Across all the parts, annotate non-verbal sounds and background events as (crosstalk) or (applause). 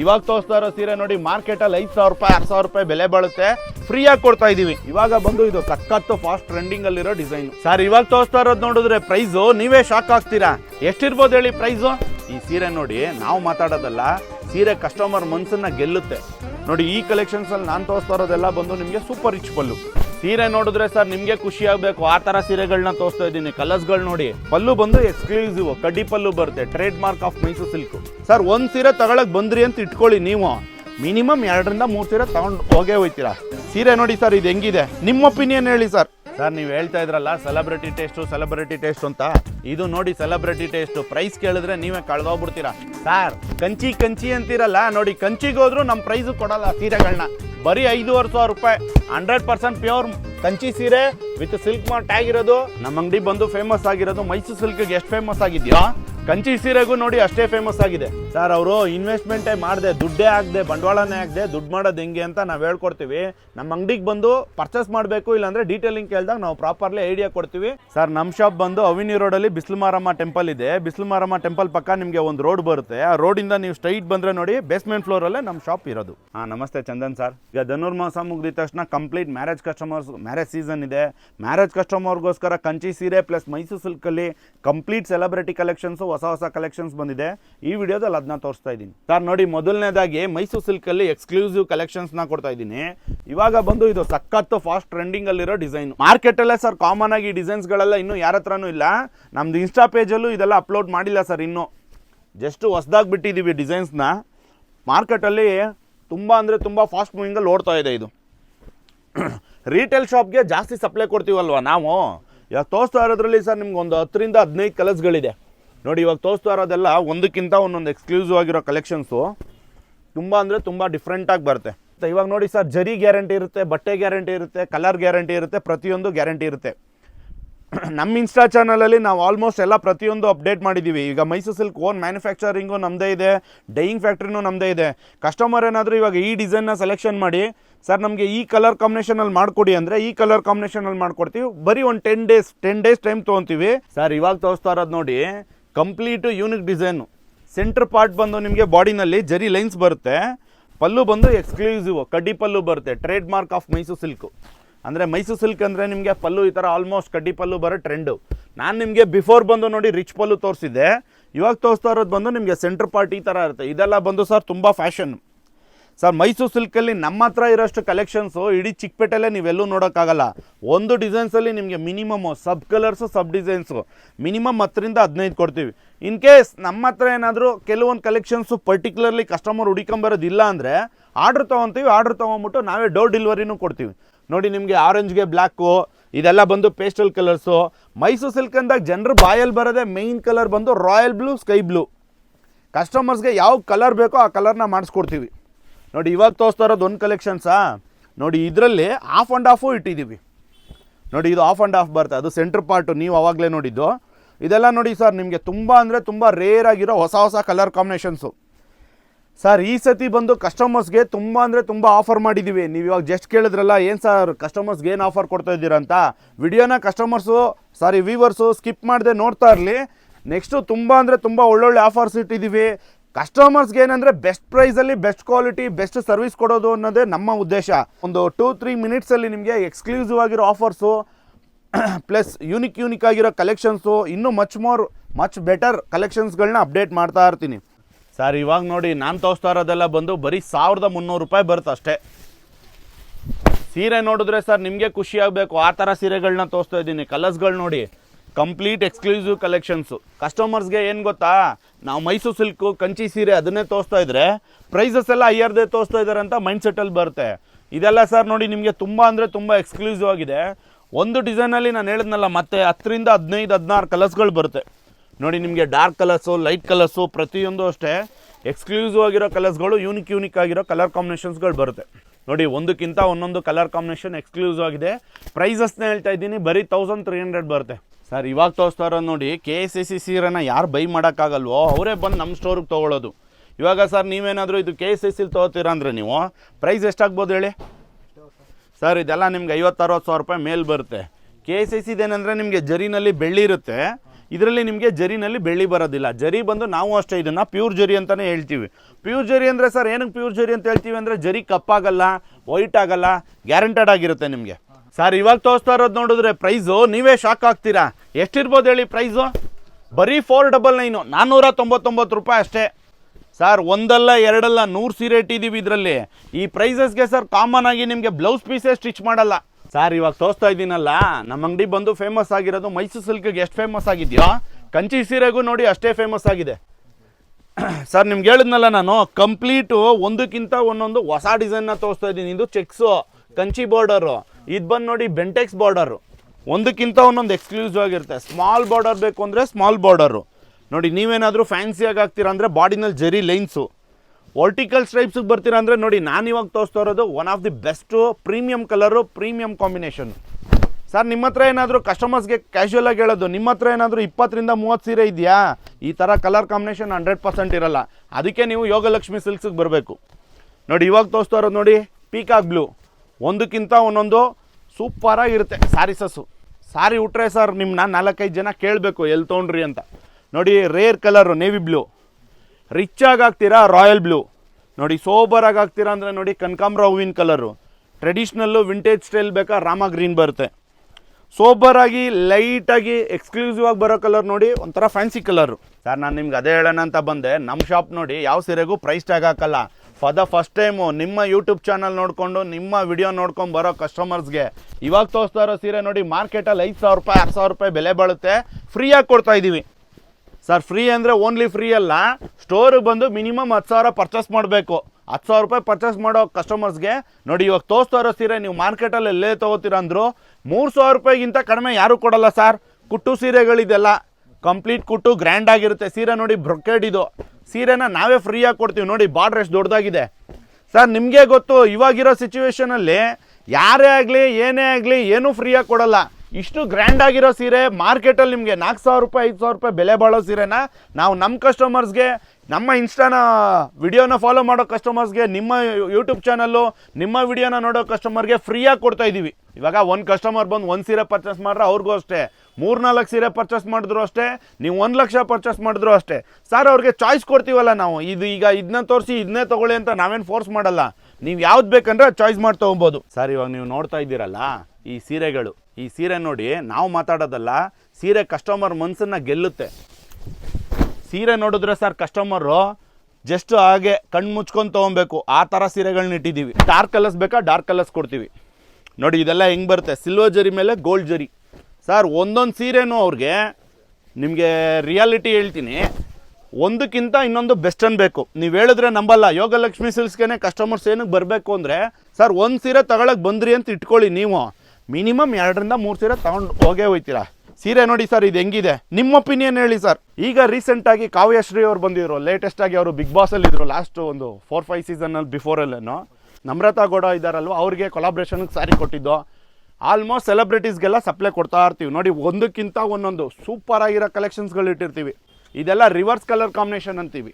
ಇವಾಗ ತೋರಿಸ್ತಾ ಇರೋ ಸೀರೆ ನೋಡಿ ಮಾರ್ಕೆಟಲ್ಲಿ ಐದು ಸಾವಿರ ರೂಪಾಯಿ ಆರು ಸಾವಿರ ರೂಪಾಯಿ ಬೆಲೆ ಬಾಳುತ್ತೆ. ಫ್ರೀಯಾಗಿ ಕೊಡ್ತಾ ಇದೀವಿ. ಇವಾಗ ಬಂದು ಇದು ಸಖತ್ತು ಫಾಸ್ಟ್ ಟ್ರೆಂಡಿಂಗ್ ಅಲ್ಲಿರೋ ಡಿಸೈನ್ ಸರ್ ಇವಾಗ ತೋರಿಸ್ತಾ ಇರೋದು ನೋಡಿದ್ರೆ ಪ್ರೈಸು ನೀವೇ ಶಾಕ್ ಆಗ್ತೀರಾ? ಎಷ್ಟಿರ್ಬೋದು ಹೇಳಿ ಪ್ರೈಸು ಈ ಸೀರೆ ನೋಡಿ, ನಾವು ಮಾತಾಡೋದಲ್ಲ, ಸೀರೆ ಕಸ್ಟಮರ್ ಮನ್ಸನ್ನ ಗೆಲ್ಲುತ್ತೆ. ನೋಡಿ, ಈ ಕಲೆಕ್ಷನ್ಸಲ್ಲಿ ನಾನು ತೋರಿಸ್ತಾ ಇರೋದೆಲ್ಲ ಬಂದು ನಿಮಗೆ ಸೂಪರ್ ರಿಚ್ ಪಲ್ಲು. ಸೀರೆ ನೋಡಿದ್ರೆ ಸರ್ ನಿಮಗೆ ಖುಷಿ ಆಗಬೇಕು. ಆ ಥರ ಸೀರೆಗಳನ್ನ ತೋರಿಸ್ತಾ ಇದ್ದೀನಿ. ಕಲರ್ಸ್ಗಳು ನೋಡಿ. ಪಲ್ಲು ಬಂದು ಎಕ್ಸ್ಕ್ಲೂಸಿವ್ ಕಡ್ಡಿ ಪಲ್ಲು ಬರುತ್ತೆ. Trademark of Mysore silk sir, ಒಂದು ಸೀರೆ ತಗೊಳಕ್ ಬಂದ್ರಿ ಅಂತ ಇಟ್ಕೊಳ್ಳಿ ನೀವು. ಮಿನಿಮಮ್ ಎರಡರಿಂದ ಮೂರು ಸೀರೆ ತಗೊಂಡು ಹೋಗೇ ಹೋಯ್ತೀರಾ? ಸೀರೆ ನೋಡಿ ಸರ್, ಇದು ಹೆಂಗಿದೆ? ನಿಮ್ಮ ಒಪಿನಿಯನ್ ಹೇಳಿ ಸರ್. ಸರ್, ನೀವು ಹೇಳ್ತಾ ಇದ್ರಲ್ಲ ಸೆಲೆಬ್ರಿಟಿ ಟೇಸ್ಟು ಸೆಲೆಬ್ರಿಟಿ ಟೇಸ್ಟ್ ಅಂತ. ಇದು ನೋಡಿ ಸೆಲೆಬ್ರಿಟಿ ಟೇಸ್ಟ್ ಪ್ರೈಸ್ ಕೇಳಿದ್ರೆ ನೀವೇ ಕಳೆದೋಗ್ಬಿಡ್ತೀರಾ? ಸರ್, ಕಂಚಿ ಕಂಚಿ ಅಂತೀರಲ್ಲ. ನೋಡಿ ಕಂಚಿಗೆ ಹೋದ್ರು ನಮ್ಮ ಪ್ರೈಸ್ ಕೊಡಲ್ಲ ಸೀರೆಗಳನ್ನ ಬರೀ ಐದೂವರೆ ಸಾವಿರ ರೂಪಾಯಿ. ಹಂಡ್ರೆಡ್ ಪರ್ಸೆಂಟ್ ಪ್ಯೂರ್ ಕಂಚಿ ಸೀರೆ ವಿತ್ ಸಿಲ್ಕ್ ಮಾರ್ಟ್ ಆಗಿರೋದು. ನಮ್ಮ ಅಂಗಡಿ ಬಂದು ಫೇಮಸ್ ಆಗಿರೋದು ಮೈಸೂರು ಸಿಲ್ಕ್ಗೆ. ಎಷ್ಟು ಫೇಮಸ್ ಆಗಿದೆಯಾ? ಕಂಚಿ ಸೀರೆಗೂ ನೋಡಿ ಅಷ್ಟೇ ಫೇಮಸ್ ಆಗಿದೆ. ಸರ್ ಅವರು ಇನ್ವೆಸ್ಟ್ಮೆಂಟೇ ಮಾಡದೆ ದುಡ್ಡೇ ಆಗದೆ ಬಂಡವಾಳನೇ ಆಗದೆ ದುಡ್ಡು ಮಾಡೋದು ಹೆಂಗೆ ಅಂತ ನಾವು ಹೇಳ್ಕೊಡ್ತೀವಿ. ನಮ್ಮ ಅಂಗಡಿಗೆ ಬಂದು ಪರ್ಚೇಸ್ ಮಾಡಬೇಕು ಇಲ್ಲಾಂದ್ರೆ ಡೀಟೇಲಿಂಗ್ ಕೇಳಿದಾಗ ನಾವು ಪ್ರಾಪರ್ಲಿ ಐಡಿಯಾ ಕೊಡ್ತೀವಿ. ಸರ್ ನಮ್ಮ ಶಾಪ್ ಬಂದು ಅವಿನಿ ರೋಡಲ್ಲಿ ಬಿಸಿಲು ಮಾರಮ್ಮ ಟೆಂಪಲ್ ಇದೆ. ಬಿಸಿಲು ಮಾರಮ್ಮ ಟೆಂಪಲ್ ಪಕ್ಕ ನಿಮಗೆ ಒಂದು ರೋಡ್ ಬರುತ್ತೆ. ಆ ರೋಡಿಂದ ನೀವು ಸ್ಟ್ರೈಟ್ ಬಂದರೆ ನೋಡಿ ಬೇಸ್ಮೆಂಟ್ ಫ್ಲೋರಲ್ಲೇ ನಮ್ಮ ಶಾಪ್ ಇರೋದು. ಹಾಂ ನಮಸ್ತೆ ಚಂದನ್ ಸರ್ ಈಗ ಧನುರ್ಮಾಸ ಮುಗಿದ ತಕ್ಷಣ complete marriage customers marriage season ಇದೆ. ಮ್ಯಾರೇಜ್ ಕಸ್ಟಮರ್ಗೋಸ್ಕರ ಕಂಚಿ ಸೀರೆ ಪ್ಲಸ್ ಮೈಸೂರು ಸಿಲ್ಕಲ್ಲಿ ಕಂಪ್ಲೀಟ್ ಸೆಲೆಬ್ರಿಟಿ ಕಲೆಕ್ಷನ್ಸು ಹೊಸ ಹೊಸ ಕಲೆಕ್ಷನ್ಸ್ ಬಂದಿದೆ. ಈ ವಿಡಿಯೋದಲ್ಲಿ ಅದನ್ನ ತೋರಿಸ್ತಾ ಇದ್ದೀನಿ. ಸರ್, ನೋಡಿ, ಮೊದಲನೇದಾಗಿ ಮೈಸೂರು ಸಿಲ್ಕಲ್ಲಿ ಎಕ್ಸ್ಕ್ಲೂಸಿವ್ ಕಲೆಕ್ಷನ್ಸ್ನ ಕೊಡ್ತಾ ಇದ್ದೀನಿ. ಇವಾಗ ಬಂದು ಇದು ಸಖತ್ತು ಫಾಸ್ಟ್ ಟ್ರೆಂಡಿಂಗ್ ಅಲ್ಲಿರೋ ಡಿಸೈನ್ ಮಾರ್ಕೆಟಲ್ಲೇ ಸರ್ ಕಾಮನ್ ಆಗಿ ಡಿಸೈನ್ಸ್ಗಳೆಲ್ಲ ಇನ್ನೂ ಯಾರ ಹತ್ರನೂ ಇಲ್ಲ. ನಮ್ದು ಇನ್ಸ್ಟಾ ಪೇಜಲ್ಲೂ ಇದೆಲ್ಲ ಅಪ್ಲೋಡ್ ಮಾಡಿಲ್ಲ ಸರ್ ಇನ್ನು. ಜಸ್ಟ್ ಹೊಸ್ದಾಗಿ ಬಿಟ್ಟಿದ್ದೀವಿ ಡಿಸೈನ್ಸ್ನ ಮಾರ್ಕೆಟಲ್ಲಿ ತುಂಬ ಅಂದರೆ ತುಂಬ ಫಾಸ್ಟ್ ಮೂವಿಂಗಲ್ಲಿ ಓಡ್ತಾ ಇದೆ ಇದು. (clears throat) ರೀಟೇಲ್ ಶಾಪ್ಗೆ ಜಾಸ್ತಿ ಸಪ್ಲೈ ಕೊಡ್ತೀವಲ್ವ ನಾವು? ತೋರಿಸ್ತಾ ಇರೋದ್ರಲ್ಲಿ ಸರ್ ನಿಮ್ಗೆ ಒಂದು ಹತ್ತರಿಂದ ಹದಿನೈದು ಕಲರ್ಸ್ಗಳಿದೆ ನೋಡಿ, ಇವಾಗ ತೋರಿಸ್ತಾ ಇರೋದೆಲ್ಲ ಒಂದಕ್ಕಿಂತ ಒಂದೊಂದು ಎಕ್ಸ್ಕ್ಲೂಸಿವ್ ಆಗಿರೋ ಕಲೆಕ್ಷನ್ಸು ತುಂಬ ಅಂದರೆ ತುಂಬ ಡಿಫ್ರೆಂಟಾಗಿ ಬರುತ್ತೆ. ಇವಾಗ ನೋಡಿ ಸರ್, ಜರಿ ಗ್ಯಾರಂಟಿ ಇರುತ್ತೆ, ಬಟ್ಟೆ ಗ್ಯಾರಂಟಿ ಇರುತ್ತೆ ಕಲರ್ ಗ್ಯಾರಂಟಿ ಇರುತ್ತೆ, ಪ್ರತಿಯೊಂದು ಗ್ಯಾರಂಟಿ ಇರುತ್ತೆ. (clears throat) ನಮ್ಮ ಇನ್ಸ್ಟಾ ಚಾನಲಲ್ಲಿ ನಾವು ಆಲ್ಮೋಸ್ಟ್ ಎಲ್ಲ ಪ್ರತಿಯೊಂದು ಅಪ್ಡೇಟ್ ಮಾಡಿದ್ದೀವಿ ಈಗ ಮೈಸೂರು ಸಿಲ್ಕ್ ಓನ್ ಮ್ಯಾನುಫ್ಯಾಕ್ಚರಿಂಗು ನಮ್ಮದೇ ಇದೆ ಡೈಯಿಂಗ್ ಫ್ಯಾಕ್ಟ್ರಿನೂ ನಮ್ಮದೇ ಇದೆ. ಕಸ್ಟಮರ್ ಏನಾದರೂ ಇವಾಗ ಈ ಡಿಸೈನ್ನ ಸೆಲೆಕ್ಷನ್ ಮಾಡಿ, ಸರ್ ನಮಗೆ ಈ ಕಲರ್ ಕಾಂಬಿನೇಷನಲ್ಲಿ ಮಾಡಿಕೊಡಿ ಅಂದರೆ ಈ ಕಲರ್ ಕಾಂಬಿನೇಷನಲ್ಲಿ ಮಾಡ್ಕೊಡ್ತೀವಿ. ಬರೀ ಒಂದು ten days ten days time ತೊಗೊತೀವಿ. Sir, ಇವಾಗ ತೋರಿಸ್ತಾ ಇರೋದು ನೋಡಿ complete unique design. Centre part ಬಂದು ನಿಮಗೆ ಬಾಡಿನಲ್ಲಿ ಜರಿ ಲೈನ್ಸ್ ಬರುತ್ತೆ. ಪಲ್ಲು ಬಂದು ಎಕ್ಸ್ಕ್ಲೂಸಿವ್, ಕಡ್ಡಿ ಪಲ್ಲು ಬರುತ್ತೆ. Trademark of Mysore silk. ಅಂದರೆ ಮೈಸೂರು ಸಿಲ್ಕ್ ಅಂದರೆ ನಿಮಗೆ ಪಲ್ಲು ಈ ಥರ ಆಲ್ಮೋಸ್ಟ್ ಕಡ್ಡಿ ಪಲ್ಲು ಬರೋ ಟ್ರೆಂಡು. ನಾನು ನಿಮಗೆ ಬಿಫೋರ್ ಬಂದು ನೋಡಿ ರಿಚ್ ಪಲ್ಲು ತೋರಿಸಿದ್ದೆ. ಇವಾಗ ತೋರಿಸ್ತಾ ಇರೋದು ಬಂದು ನಿಮಗೆ ಸೆಂಟ್ರ್ ಪಾರ್ಟ್ ಈ ಥರ ಇರುತ್ತೆ. ಇದೆಲ್ಲ ಬಂದು ಸರ್ ತುಂಬ ಫ್ಯಾಷನ್ ಸರ್, ಮೈಸೂರು ಸಿಲ್ಕಲ್ಲಿ ನಮ್ಮ ಹತ್ರ ಇರೋಷ್ಟು ಕಲೆಕ್ಷನ್ಸು ಇಡೀ ಚಿಕ್ಕಪೇಟೆಲ್ಲೇ ನೀವೆಲ್ಲೂ ನೋಡೋಕ್ಕಾಗಲ್ಲ. ಒಂದು ಡಿಸೈನ್ಸಲ್ಲಿ ನಿಮಗೆ minimum sub colours sub designs minimum ಹತ್ತರಿಂದ ಹದಿನೈದು ಕೊಡ್ತೀವಿ. ಇನ್ ಕೇಸ್ ನಮ್ಮ ಹತ್ರ ಏನಾದರೂ ಕೆಲವೊಂದು ಕಲೆಕ್ಷನ್ಸು ಪರ್ಟಿಕ್ಯುಲರ್ಲಿ ಕಸ್ಟಮರ್ ಹುಡಿಕೊಂಬರೋದಿಲ್ಲ ಅಂದರೆ ಆರ್ಡ್ರ್ ತೊಗೊತೀವಿ ಆರ್ಡ್ರ್ ತೊಗೊಂಬಿಟ್ಟು ನಾವೇ ಡೋರ್ ಡೆಲಿವರಿನೂ ಕೊಡ್ತೀವಿ. ನೋಡಿ, ನಿಮಗೆ ಆರೆಂಜ್ಗೆ ಬ್ಲ್ಯಾಕು ಇದೆಲ್ಲ ಬಂದು ಪೇಸ್ಟಲ್ ಕಲರ್ಸು ಮೈಸೂರು ಸಿಲ್ಕ್ ಅಂದಾಗ ಜನರು ಬಾಯಲ್ಲಿ ಬರೋದೇ ಮೈನ್ ಕಲರ್ ಬಂದು ರಾಯಲ್ ಬ್ಲೂ ಸ್ಕೈ ಬ್ಲೂ ಕಸ್ಟಮರ್ಸ್ಗೆ ಯಾವ ಕಲರ್ ಬೇಕೋ ಆ ಕಲರ್ನ ಮಾಡಿಸ್ಕೊಡ್ತೀವಿ. ನೋಡಿ, ಇವಾಗ ತೋರಿಸ್ತಾ ಇರೋದು ಒಂದು ಕಲೆಕ್ಷನ್ಸಾ ನೋಡಿ, ಇದರಲ್ಲಿ ಆಫ್ ಆ್ಯಂಡ್ ಆಫು ಇಟ್ಟಿದ್ದೀವಿ. ನೋಡಿ, ಇದು ಆಫ್ ಆ್ಯಂಡ್ ಆಫ್ ಬರುತ್ತೆ. ಅದು ಸೆಂಟ್ರ್ ಪಾರ್ಟು ನೀವು ಆವಾಗಲೇ ನೋಡಿದ್ದು. ಇದೆಲ್ಲ ನೋಡಿ ಸರ್, ನಿಮಗೆ ತುಂಬ ಅಂದರೆ ತುಂಬ ರೇರ್ ಆಗಿರೋ ಹೊಸ ಹೊಸ ಕಲರ್ ಕಾಂಬಿನೇಷನ್ಸು ಸರ್, ಈ ಸತಿ ಬಂದು ಕಸ್ಟಮರ್ಸ್ಗೆ ತುಂಬ ಅಂದರೆ ತುಂಬ ಆಫರ್ ಮಾಡಿದ್ದೀವಿ ನೀವು ಇವಾಗ ಜಸ್ಟ್ ಕೇಳಿದ್ರಲ್ಲ, ಏನು ಸರ್ ಕಸ್ಟಮರ್ಸ್ಗೆ ಏನು ಆಫರ್ ಕೊಡ್ತಾ ಇದ್ದೀರಾ ಅಂತ? ವಿಡಿಯೋನ ಕಸ್ಟಮರ್ಸು ಸಾರಿ ವ್ಯೂವರ್ಸು ಸ್ಕಿಪ್ ಮಾಡದೆ ನೋಡ್ತಾ ಇರಲಿ. ನೆಕ್ಸ್ಟು ತುಂಬ ಅಂದರೆ ತುಂಬ ಒಳ್ಳೊಳ್ಳೆ ಆಫರ್ಸ್ ಇಟ್ಟಿದ್ದೀವಿ ಕಸ್ಟಮರ್ಸ್ಗೆ ಏನಂದರೆ ಬೆಸ್ಟ್ ಪ್ರೈಸಲ್ಲಿ ಬೆಸ್ಟ್ ಕ್ವಾಲಿಟಿ ಬೆಸ್ಟ್ ಸರ್ವಿಸ್ ಕೊಡೋದು ಅನ್ನೋದೇ ನಮ್ಮ ಉದ್ದೇಶ. ಒಂದು ಟೂ ತ್ರೀ ಮಿನಿಟ್ಸಲ್ಲಿ ನಿಮಗೆ ಎಕ್ಸ್ಕ್ಲೂಸಿವ್ ಆಗಿರೋ ಆಫರ್ಸು ಪ್ಲಸ್ ಯೂನಿಕ್ ಯೂನಿಕ್ ಆಗಿರೋ ಕಲೆಕ್ಷನ್ಸು ಇನ್ನೂ ಮಚ್ ಮೋರ್ ಮಚ್ ಬೆಟರ್ ಕಲೆಕ್ಷನ್ಸ್ಗಳನ್ನ ಅಪ್ಡೇಟ್ ಮಾಡ್ತಾ ಇರ್ತೀನಿ. ಸರ್ ಇವಾಗ ನೋಡಿ ನಾನು ತೋರಿಸ್ತಾ ಇರೋದೆಲ್ಲ ಬಂದು ಬರೀ ಸಾವಿರದ ಮುನ್ನೂರು ರೂಪಾಯಿ ಬರುತ್ತೆ ಅಷ್ಟೇ. ಸೀರೆ ನೋಡಿದ್ರೆ ಸರ್ ನಿಮಗೆ ಖುಷಿ ಆಗಬೇಕು. ಆ ಥರ ಸೀರೆಗಳನ್ನ ತೋರಿಸ್ತಾ ಇದ್ದೀನಿ. ಕಲರ್ಸ್ಗಳು ನೋಡಿ. ಕಂಪ್ಲೀಟ್ ಎಕ್ಸ್ಕ್ಲೂಸಿವ್ ಕಲೆಕ್ಷನ್ಸು ಕಸ್ಟಮರ್ಸ್ಗೆ ಏನು ಗೊತ್ತಾ? ನಾವು ಮೈಸೂರು ಸಿಲ್ಕು ಕಂಚಿ ಸೀರೆ ಅದನ್ನೇ ತೋರಿಸ್ತಾ ಇದ್ರೆ ಪ್ರೈಸಸ್ ಎಲ್ಲ ಹೈಯರ್ದೇ ತೋರಿಸ್ತಾ ಇದ್ದಾರೆ ಅಂತ ಮೈಂಡ್ ಸೆಟ್ಟಲ್ಲಿ ಬರುತ್ತೆ. ಇದೆಲ್ಲ ಸರ್ ನೋಡಿ ನಿಮಗೆ ತುಂಬ ಅಂದರೆ ತುಂಬ ಎಕ್ಸ್ಕ್ಲೂಸಿವ್ ಆಗಿದೆ. ಒಂದು ಡಿಸೈನಲ್ಲಿ ನಾನು ಹೇಳಿದ್ನಲ್ಲ, ಮತ್ತೆ ಹತ್ತರಿಂದ ಹದಿನೈದು, ಹದಿನಾರು ಕಲರ್ಸ್ಗಳು ಬರುತ್ತೆ. ನೋಡಿ ನಿಮಗೆ ಡಾರ್ಕ್ ಕಲರ್ಸು ಲೈಟ್ ಕಲರ್ಸು ಪ್ರತಿಯೊಂದು ಅಷ್ಟೇ ಎಕ್ಸ್ಕ್ಲೂಸಿವ್ ಆಗಿರೋ ಕಲರ್ಸ್ಗಳು ಯೂನಿಕ್ ಯೂನಿಕ್ ಆಗಿರೋ ಕಲರ್ ಕಾಂಬಿನೇಷನ್ಸ್ಗಳು ಬರುತ್ತೆ. ನೋಡಿ ಒಂದಕ್ಕಿಂತ ಒಂದೊಂದು ಕಲರ್ ಕಾಂಬಿನೇಷನ್ ಎಕ್ಸ್ಕ್ಲೂಸಿವ್ ಆಗಿದೆ. ಪ್ರೈಸಸ್ನ ಹೇಳ್ತಾ ಇದ್ದೀನಿ, ಬರೀ ತೌಸಂಡ್ ತ್ರೀ ಹಂಡ್ರೆಡ್ ಬರುತ್ತೆ. ಸರ್, ಇವಾಗ ತೋರಿಸ್ತಾ ಇರೋದು ನೋಡಿ ಕೆ ಎಸ್ ಸಿ ಸಿ ಸೀರೆನ ಯಾರು ಬೈ ಮಾಡೋಕ್ಕಾಗಲ್ವೋ, ಅವರೇ ಬಂದು ನಮ್ಮ ಸ್ಟೋರಿಗೆ ತೊಗೊಳ್ಳೋದು ಇವಾಗ ಸರ್, ನೀವೇನಾದರೂ ಇದು ಕೆ ಎಸ್ ಸಿ ಸಿಲಿ ತೊಗೋತೀರಾ ಅಂದರೆ ನೀವು ಪ್ರೈಸ್ ಎಷ್ಟಾಗ್ಬೋದು ಹೇಳಿ? ಸರ್, ಇದೆಲ್ಲ ನಿಮ್ಗೆ ಐವತ್ತರವತ್ತು ಸಾವಿರ ರೂಪಾಯಿ ಮೇಲೆ ಬರುತ್ತೆ. ಕೆ ಎಸ್ ಎಸ್ ಸಿದೇನೆಂದರೆ ನಿಮಗೆ ಜರಿನಲ್ಲಿ ಬೆಳ್ಳಿ ಇರುತ್ತೆ. ಇದರಲ್ಲಿ ನಿಮಗೆ ಜರಿನಲ್ಲಿ ಬೆಳ್ಳಿ ಬರೋದಿಲ್ಲ. ಜರಿ ಬಂದು ನಾವು ಅಷ್ಟೇ ಇದನ್ನು ಪ್ಯೂರ್ ಜರಿ ಅಂತಲೇ ಹೇಳ್ತೀವಿ. ಪ್ಯೂರ್ ಜರಿ ಅಂದರೆ ಸರ್, ಏನಕ್ಕೆ ಪ್ಯೂರ್ ಜರಿ ಅಂತ ಹೇಳ್ತೀವಿ ಅಂದರೆ ಜರಿ ಕಪ್ಪಾಗಲ್ಲ ವೈಟ್ ಆಗಲ್ಲ ಗ್ಯಾರಂಟೆಡ್ ಆಗಿರುತ್ತೆ ನಿಮಗೆ. ಸರ್ ಇವಾಗ ತೋರಿಸ್ತಾ ಇರೋದು ನೋಡಿದ್ರೆ ಪ್ರೈಸು ನೀವೇ ಶಾಕ್ ಆಗ್ತೀರಾ? ಎಷ್ಟಿರ್ಬೋದು ಹೇಳಿ ಪ್ರೈಸು ಬರೀ ಫೋರ್ ಡಬಲ್ ನೈನು ನಾನ್ನೂರ ತೊಂಬತ್ತೊಂಬತ್ತು ರೂಪಾಯಿ ಅಷ್ಟೇ. ಸರ್ ಒಂದಲ್ಲ, ಎರಡಲ್ಲ, ನೂರು ಸೀರೆ ಇಟ್ಟಿದ್ದೀವಿ ಇದರಲ್ಲಿ. ಈ ಪ್ರೈಸಸ್ಗೆ ಸರ್ ಕಾಮನ್ ಆಗಿ ನಿಮಗೆ ಬ್ಲೌಸ್ ಪೀಸೇ ಸ್ಟಿಚ್ ಮಾಡಲ್ಲ. ಸರ್ ಇವಾಗ ತೋರಿಸ್ತಾ ಇದ್ದೀನಲ್ಲ ನಮ್ಮ ಅಂಗಡಿ ಬಂದು ಫೇಮಸ್ ಆಗಿರೋದು ಮೈಸೂರು ಸಿಲ್ಕಿಗೆ ಎಷ್ಟು ಫೇಮಸ್ ಆಗಿದೆಯೋ? ಕಂಚಿ ಸೀರೆಗೂ ನೋಡಿ ಅಷ್ಟೇ ಫೇಮಸ್ ಆಗಿದೆ. (clears throat) ಸರ್ ನಿಮ್ಗೆ ಹೇಳಿದ್ನಲ್ಲ ನಾನು ಕಂಪ್ಲೀಟು ಒಂದಕ್ಕಿಂತ ಒಂದೊಂದು ಹೊಸ ಡಿಸೈನ್ನ ತೋರಿಸ್ತಾ ಇದ್ದೀನಿ. ಇದು ಚೆಕ್ಸು ಕಂಚಿ ಬಾರ್ಡರು ಇದು ಬಂದು ನೋಡಿ ಬೆಂಟೆಕ್ಸ್ ಬಾರ್ಡರು ಒಂದಕ್ಕಿಂತ ಒಂದೊಂದು ಎಕ್ಸ್ಕ್ಲೂಸಿವ್ ಆಗಿರುತ್ತೆ. ಸ್ಮಾಲ್ ಬಾರ್ಡರ್ ಬೇಕು ಅಂದರೆ ಸ್ಮಾಲ್ ಬಾರ್ಡರು ನೋಡಿ, ನೀವೇನಾದರೂ ಫ್ಯಾನ್ಸಿಯಾಗಿ ಹಾಕ್ತೀರಾ ಅಂದರೆ ಬಾಡಿನಲ್ಲಿ ಜರಿ ಲೈನ್ಸು ವರ್ಟಿಕಲ್ ಸ್ಟ್ರೈಪ್ಸಿಗೆ ಬರ್ತೀರಾ ಅಂದರೆ ನೋಡಿ, ನಾನು ಇವಾಗ ತೋರಿಸ್ತಾ ಇರೋದು one of the best premium colour premium combination sir ನಿಮ್ಮ ಹತ್ರ ಏನಾದರೂ ಕಸ್ಟಮರ್ಸ್ಗೆ ಕ್ಯಾಶುವಲ್ ಆಗಿ ಹೇಳೋದು. ನಿಮ್ಮ ಹತ್ರ ಏನಾದರೂ ಇಪ್ಪತ್ತರಿಂದ ಮೂವತ್ತು ಸೀರೆ ಇದೆಯಾ? ಈ ಥರ ಕಲರ್ ಕಾಂಬಿನೇಷನ್ ಹಂಡ್ರೆಡ್ ಪರ್ಸೆಂಟ್ ಇರಲ್ಲ. ಅದಕ್ಕೆ ನೀವು ಯೋಗಲಕ್ಷ್ಮಿ ಸಿಲ್ಕ್ಸಿಗೆ ಬರಬೇಕು. ನೋಡಿ, ಇವಾಗ ತೋರಿಸ್ತಾ ಇರೋದು ನೋಡಿ ಪೀಕಾಕ್ ಬ್ಲೂ ಒಂದಕ್ಕಿಂತ ಒಂದೊಂದು ಸೂಪರಾಗಿರುತ್ತೆ ಸ್ಯಾರಿಸಸ್ಸು ಸಾರಿ ಉಟ್ರೆ ಸರ್ ನಿಮ್ಮನ್ನ ನಾಲ್ಕೈದು ಜನ ಕೇಳಬೇಕು ಎಲ್ಲಿ ತೊಗೊಂಡ್ರಿ ಅಂತ. ನೋಡಿ, rare colour navy blue. Rich ಆಗ್ತೀರಾ ರಾಯಲ್ ಬ್ಲೂ. ನೋಡಿ ಸೋಬರಾಗಿ ಹಾಕ್ತೀರಾ ಅಂದರೆ ನೋಡಿ ಕನಕಾಂಬ್ರ ಹೂವಿನ ಕಲರು. ಟ್ರೆಡಿಷ್ನಲ್ಲು ವಿಂಟೇಜ್ ಸ್ಟೈಲ್ ಬೇಕಾ, ರಾಮ ಗ್ರೀನ್ ಬರುತ್ತೆ. ಸೋಬರಾಗಿ ಲೈಟಾಗಿ ಎಕ್ಸ್ಕ್ಲೂಸಿವ್ ಆಗಿ ಬರೋ ಕಲರ್ ನೋಡಿ, ಒಂಥರ ಫ್ಯಾನ್ಸಿ ಕಲರು. ಸರ್, ನಾನು ನಿಮ್ಗೆ ಅದೇ ಹೇಳೋಣ ಅಂತ ಬಂದೆ. ನಮ್ಮ ಶಾಪ್ ನೋಡಿ, ಯಾವ ಸೀರೆಗೂ ಪ್ರೈಸ್ ಟ್ಯಾಗ್ ಹಾಕಲ್ಲ. ಫಾರ್ ದ ಫಸ್ಟ್ ಟೈಮು ನಿಮ್ಮ ಯೂಟ್ಯೂಬ್ ಚಾನಲ್ ನೋಡಿಕೊಂಡು, ನಿಮ್ಮ ವಿಡಿಯೋ ನೋಡ್ಕೊಂಡು ಬರೋ ಕಸ್ಟಮರ್ಸ್ಗೆ ಇವಾಗ ತೋರಿಸ್ತಾ ಇರೋ ಸೀರೆ ನೋಡಿ ಮಾರ್ಕೆಟಲ್ಲಿ ಐದು ಸಾವಿರ ರೂಪಾಯಿ, ಆರು ಸಾವಿರ ರೂಪಾಯಿ ಬೆಲೆ ಬಾಳುತ್ತೆ. ಫ್ರೀಯಾಗಿ ಕೊಡ್ತಾ ಇದ್ದೀವಿ ಸರ್ ಫ್ರೀ ಅಂದರೆ ಓನ್ಲಿ ಫ್ರೀ ಅಲ್ಲ ಸ್ಟೋರಿಗೆ ಬಂದು ಮಿನಿಮಮ್ ಹತ್ತು ಸಾವಿರ ಪರ್ಚೇಸ್ ಮಾಡಬೇಕು. ಹತ್ತು ಸಾವಿರ ರೂಪಾಯಿ ಪರ್ಚೇಸ್ ಮಾಡೋ ಕಸ್ಟಮರ್ಸ್ಗೆ ನೋಡಿ, ಇವಾಗ ತೋರಿಸ್ತಾ ಇರೋ ಸೀರೆ ನೀವು ಮಾರ್ಕೆಟಲ್ಲಿ ಎಲ್ಲೇ ತೊಗೋತೀರ ಅಂದರು, ಮೂರು ಸಾವಿರ ರೂಪಾಯಿಗಿಂತ ಕಡಿಮೆ ಯಾರೂ ಕೊಡಲ್ಲ ಸರ್ ಕುಟ್ಟು ಸೀರೆಗಳಿದೆಲ್ಲ. ಕಂಪ್ಲೀಟ್ ಕುಟ್ಟು ಗ್ರ್ಯಾಂಡ್ ಆಗಿರುತ್ತೆ. ಸೀರೆ ನೋಡಿ ಬ್ರೊಕೆಡ್ ಇದು. ಸೀರೆನ ನಾವೇ ಫ್ರೀಯಾಗಿ ಕೊಡ್ತೀವಿ. ನೋಡಿ ಬಾರ್ಡ್ರ್ ಎಷ್ಟು ದೊಡ್ಡದಾಗಿದೆ. ಸರ್, ನಿಮಗೆ ಗೊತ್ತು, ಇವಾಗಿರೋ ಸಿಚುವೇಶನಲ್ಲಿ ಯಾರೇ ಆಗಲಿ, ಏನೇ ಆಗಲಿ, ಏನೂ ಫ್ರೀಯಾಗಿ ಕೊಡಲ್ಲ. ಇಷ್ಟು ಗ್ರ್ಯಾಂಡ್ ಆಗಿರೋ ಸೀರೆ ಮಾರ್ಕೆಟಲ್ಲಿ ನಿಮಗೆ ನಾಲ್ಕು ಸಾವಿರ ರೂಪಾಯಿ, ಐದು ಸಾವಿರ ರೂಪಾಯಿ ಬೆಲೆ ಬಾಳೋ ಸೀರೆನ ನಾವು ನಮ್ಮ ಕಸ್ಟಮರ್ಸ್ಗೆ ನಮ್ಮ ಇನ್ಸ್ಟಾನ ವಿಡಿಯೋನ ಫಾಲೋ ಮಾಡೋ ಕಸ್ಟಮರ್ಸ್ಗೆ ನಿಮ್ಮ ಯೂಟ್ಯೂಬ್ ಚಾನಲ್ಲು ನಿಮ್ಮ ವಿಡಿಯೋನ ನೋಡೋ ಕಸ್ಟಮರ್ಗೆ ಫ್ರೀಯಾಗಿ ಕೊಡ್ತಾ ಇದ್ದೀವಿ ಇವಾಗ ಒಂದು ಕಸ್ಟಮರ್ ಬಂದು ಒಂದು ಸೀರೆ ಪರ್ಚೇಸ್ ಮಾಡ್ರೆ ಅವ್ರಿಗೂ ಅಷ್ಟೇ. ಮೂರ್ನಾಲ್ಕು ಸೀರೆ ಪರ್ಚೇಸ್ ಮಾಡಿದ್ರು ಅಷ್ಟೇ, ನೀವು ಒಂದು ಲಕ್ಷ ಪರ್ಚೇಸ್ ಮಾಡಿದ್ರು ಅಷ್ಟೇ. ಸರ್ ಅವ್ರಿಗೆ ಚಾಯ್ಸ್ ಕೊಡ್ತೀವಲ್ಲ ನಾವು. ಇದು ಈಗ ಇದನ್ನ ತೋರಿಸಿ ಇದನ್ನೇ ತೊಗೊಳ್ಳಿ ಅಂತ ನಾವೇನು ಫೋರ್ಸ್ ಮಾಡಲ್ಲ. ನೀವು ಯಾವ್ದು ಬೇಕಂದ್ರೆ ಚಾಯ್ಸ್ ಮಾಡಿ ತೊಗೊಬೋದು. ಸರ್ ಇವಾಗ ನೀವು ನೋಡ್ತಾ ಇದ್ದೀರಲ್ಲ ಈ ಸೀರೆಗಳು. ಈ ಸೀರೆ ನೋಡಿ, ನಾವು ಮಾತಾಡೋದಲ್ಲ, ಸೀರೆ ಕಸ್ಟಮರ್ ಮನಸ್ಸನ್ನು ಗೆಲ್ಲುತ್ತೆ. ಸೀರೆ ನೋಡಿದ್ರೆ ಸರ್ ಕಸ್ಟಮರು ಜಸ್ಟ್ ಹಾಗೆ ಕಣ್ಣು ಮುಚ್ಕೊಂಡು ತೊಗೊಬೇಕು. ಆ ಥರ ಸೀರೆಗಳನ್ನ ಇಟ್ಟಿದ್ದೀವಿ ಡಾರ್ಕ್ ಕಲರ್ಸ್ ಬೇಕಾ? ಡಾರ್ಕ್ ಕಲರ್ಸ್ ಕೊಡ್ತೀವಿ. ನೋಡಿ, ಇದೆಲ್ಲ ಹೆಂಗೆ ಬರುತ್ತೆ? ಸಿಲ್ವರ್ ಜರಿ ಮೇಲೆ ಗೋಲ್ಡ್ ಜರಿ. ಸರ್ ಒಂದೊಂದು ಸೀರೆನೂ ಅವ್ರಿಗೆ ನಿಮಗೆ ರಿಯಾಲಿಟಿ ಹೇಳ್ತೀನಿ. ಒಂದಕ್ಕಿಂತ ಇನ್ನೊಂದು ಬೆಸ್ಟ್ ಅನ್ಬೇಕು ನೀವು ಹೇಳಿದ್ರೆ ನಂಬಲ್ಲ. ಯೋಗಲಕ್ಷ್ಮಿ ಸಿಲ್ಸ್ಗೆ ಕಸ್ಟಮರ್ಸ್ ಏನಕ್ಕೆ ಬರಬೇಕು ಅಂದರೆ ಸರ್ ಒಂದು ಸೀರೆ ತಗೊಳಕ್ಕೆ ಬಂದ್ರಿ ಅಂತ ಇಟ್ಕೊಳ್ಳಿ ನೀವು. ಮಿನಿಮಮ್ ಎರಡರಿಂದ ಮೂರು ಸೀರೆ ತಗೊಂಡು ಹೋಗೇ ಹೋಯ್ತೀರಾ? ಸೀರೆ ನೋಡಿ ಸರ್, ಇದು ಹೆಂಗಿದೆ? ನಿಮ್ಮ ಒಪಿನಿಯನ್ ಹೇಳಿ ಸರ್. ಈಗ ರೀಸೆಂಟ್ ಆಗಿ ಕಾವ್ಯಶ್ರೀ ಅವ್ರು ಬಂದಿದ್ರು. ಲೇಟೆಸ್ಟ್ ಆಗಿ ಅವರು ಬಿಗ್ ಬಾಸ್ ಅಲ್ಲಿ ಇದ್ರು ಲಾಸ್ಟ್ ಒಂದು ಫೋರ್ ಫೈವ್ ಬಿಫೋರ್ ಅಲ್ಲೇನೋ. ನಮ್ರತಾ ಗೌಡ ಇದ್ದಾರಲ್ವ, ಅವ್ರಿಗೆ ಕೊಲಾಬ್ರೇಷನ್ ಸಾರಿ ಕೊಟ್ಟಿದ್ದು. ಆಲ್ಮೋಸ್ಟ್ ಸೆಲೆಬ್ರಿಟೀಸ್ಗೆಲ್ಲ ಸಪ್ಲೈ ಕೊಡ್ತಾ ಇರ್ತೀವಿ. ನೋಡಿ, ಒಂದಕ್ಕಿಂತ ಒಂದೊಂದು ಸೂಪರ್ ಆಗಿರೋ ಕಲೆಕ್ಷನ್ಸ್ಗಳು ಇಟ್ಟಿರ್ತೀವಿ. ಇದೆಲ್ಲ ರಿವರ್ಸ್ ಕಲರ್ ಕಾಂಬಿನೇಷನ್ ಅಂತೀವಿ.